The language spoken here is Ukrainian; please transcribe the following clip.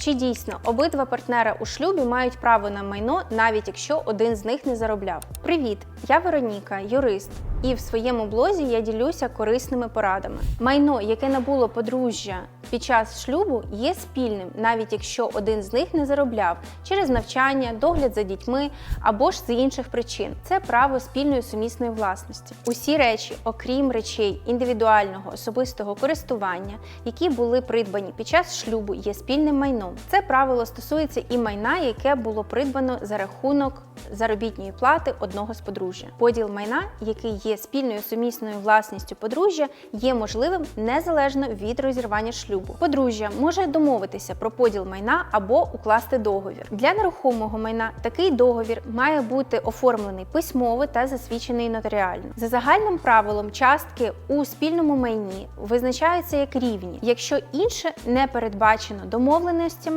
Чи дійсно обидва партнери у шлюбі мають право на майно, навіть якщо один з них не заробляв? Привіт! Я Вероніка, юрист, і в своєму блозі я ділюся корисними порадами. Майно, яке набуло подружжя під час шлюбу, є спільним, навіть якщо один з них не заробляв через навчання, догляд за дітьми або ж з інших причин. Це право спільної сумісної власності. Усі речі, окрім речей індивідуального особистого користування, які були придбані під час шлюбу, є спільним майном. Це правило стосується і майна, яке було придбано за рахунок заробітної плати одного з подружжя. Поділ майна, який є спільною сумісною власністю подружжя, є можливим незалежно від розірвання шлюбу. Подружжя може домовитися про поділ майна або укласти договір. Для нерухомого майна такий договір має бути оформлений письмово та засвідчений нотаріально. За загальним правилом, частки у спільному майні визначаються як рівні, якщо інше не передбачено домовленостями